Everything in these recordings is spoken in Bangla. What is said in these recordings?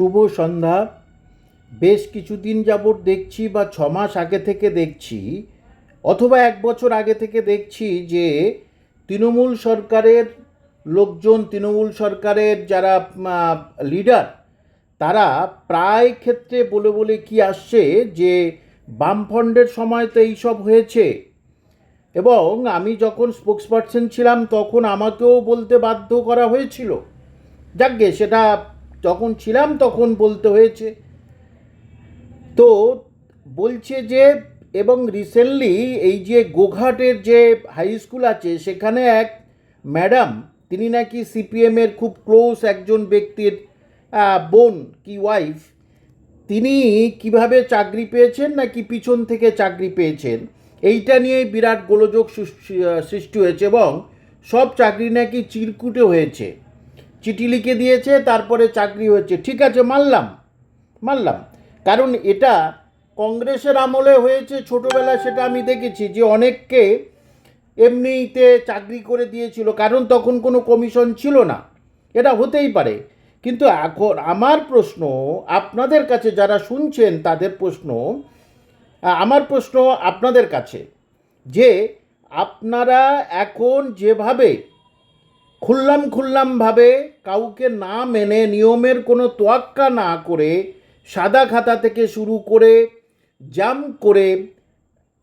শুভ সন্ধ্যা। বেশ কিছুদিন যাবৎ দেখছি বা ছ মাস আগে থেকে দেখছি অথবা এক বছর আগে থেকে দেখছি যে তৃণমূল সরকারের লোকজন, তৃণমূল সরকারের যারা লিডার তারা প্রায় ক্ষেত্রে বলে বলে কি আসছে যে বামফ্রন্টের সময় তো এইসব হয়েছে। এবং আমি যখন স্পোক্সপারসন ছিলাম তখন আমাকেও বলতে বাধ্য করা হয়েছিল। যাকগে সেটা যখন ছিলাম তখন বলতে হয়েছে। তো বলছে যে, এবং রিসেন্টলি এই যে গোঘাটের যে হাই স্কুল আছে, সেখানে এক ম্যাডাম তিনি নাকি সিপিএমের খুব ক্লোজ একজন ব্যক্তির বোন কি ওয়াইফ তিনি কীভাবে চাকরি পেয়েছেন নাকি পিছন থেকে চাকরি পেয়েছেন, এইটা নিয়েই বিরাট গোলযোগ সৃষ্টি- হয়েছে এবং সব চাকরি নাকি চিরকুটে হয়েছে। চিঠি লিখে দিয়েছে, তারপরে চাকরি হয়েছে। ঠিক আছে, মানলাম মানলাম। কারণ এটা কংগ্রেসের আমলে হয়েছে ছোটোবেলায়, সেটা আমি দেখেছি যে অনেককে এমনিতে চাকরি করে দিয়েছিল, কারণ তখন কোনো কমিশন ছিল না। এটা হতেই পারে। কিন্তু এখন আমার প্রশ্ন, আপনাদের কাছে যারা শুনছেন তাদের প্রশ্ন, আমার প্রশ্ন আপনাদের কাছে যে আপনারা এখন যেভাবে খুল্লাম খুল্লামভাবে কাউকে না মেনে নিয়মের কোনো তোয়াক্কা না করে সাদা খাতা থেকে শুরু করে জাম করে,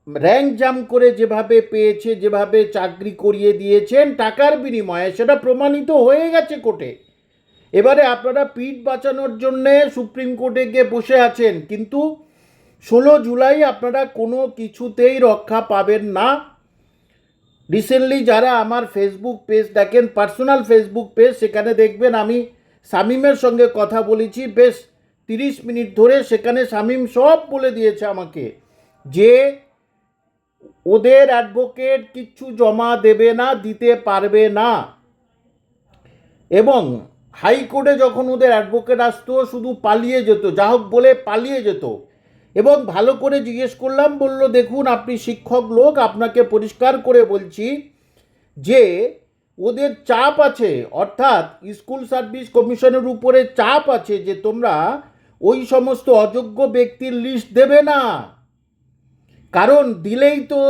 র্যাঙ্ক জাম করে যেভাবে পেয়েছে, যেভাবে চাকরি করিয়ে দিয়েছেন টাকার বিনিময়ে সেটা প্রমাণিত হয়ে গেছে কোর্টে। এবারে আপনারা পিঠ বাঁচানোর জন্যে সুপ্রিম কোর্টে গিয়ে বসে আছেন, কিন্তু ষোলো জুলাই আপনারা কোনো কিছুতেই রক্ষা পাবেন না। রিসেন্টলি যারা আমার ফেসবুক পেজ দেখেন পার্সোনাল ফেসবুক পেজ সেখানে দেখবেন আমি শামিমের সঙ্গে কথা বলেছি। বেশ তিরিশ মিনিট ধরে সেখানে শামিম সব বলে দিয়েছে আমাকে যে ওদের অ্যাডভোকেট কিচ্ছু জমা দেবে না, দিতে পারবে না। এবং হাইকোর্টে যখন ওদের অ্যাডভোকেট আসতো, শুধু পালিয়ে যেত, যা হোক বলে পালিয়ে যেত। এবং ভালো করে জিজ্ঞেস করলাম, বলল, দেখুন, আপনি শিক্ষক লোক, আপনাকে পরিষ্কার করে বলছি যে, ওদের চাপ আছে, অর্থাৎ স্কুল সার্ভিস কমিশনের উপরে চাপ আছে যে, তোমরা ওই সমস্ত অযোগ্য ব্যক্তির লিস্ট দেবে না। কারণ দিলেই তো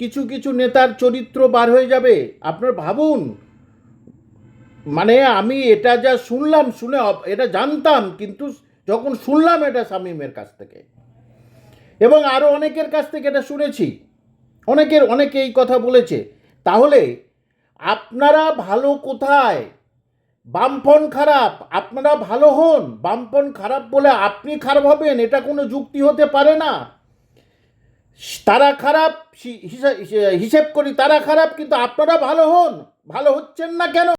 কিছু কিছু নেতার চরিত্র বার হয়ে যাবে। আপনার ভাবুন মানে আমি এটা যা শুনলাম, শুনে এটা জানতাম, কিন্তু যখন শুনলাম এটা শামীমের কাছ থেকে এবং আরও অনেকের কাছ থেকে এটা শুনেছি। অনেকের, অনেকে এই কথা বলেছে। তাহলে আপনারা ভালো কোথায়? বামফন খারাপ, আপনারা ভালো হন। বামফন খারাপ বলে আপনি খারাপ হবেন, এটা কোনো যুক্তি হতে পারে না। তারা খারাপ হিসেব করি, তারা খারাপ, কিন্তু আপনারা ভালো হন। ভালো হচ্ছেন না কেন?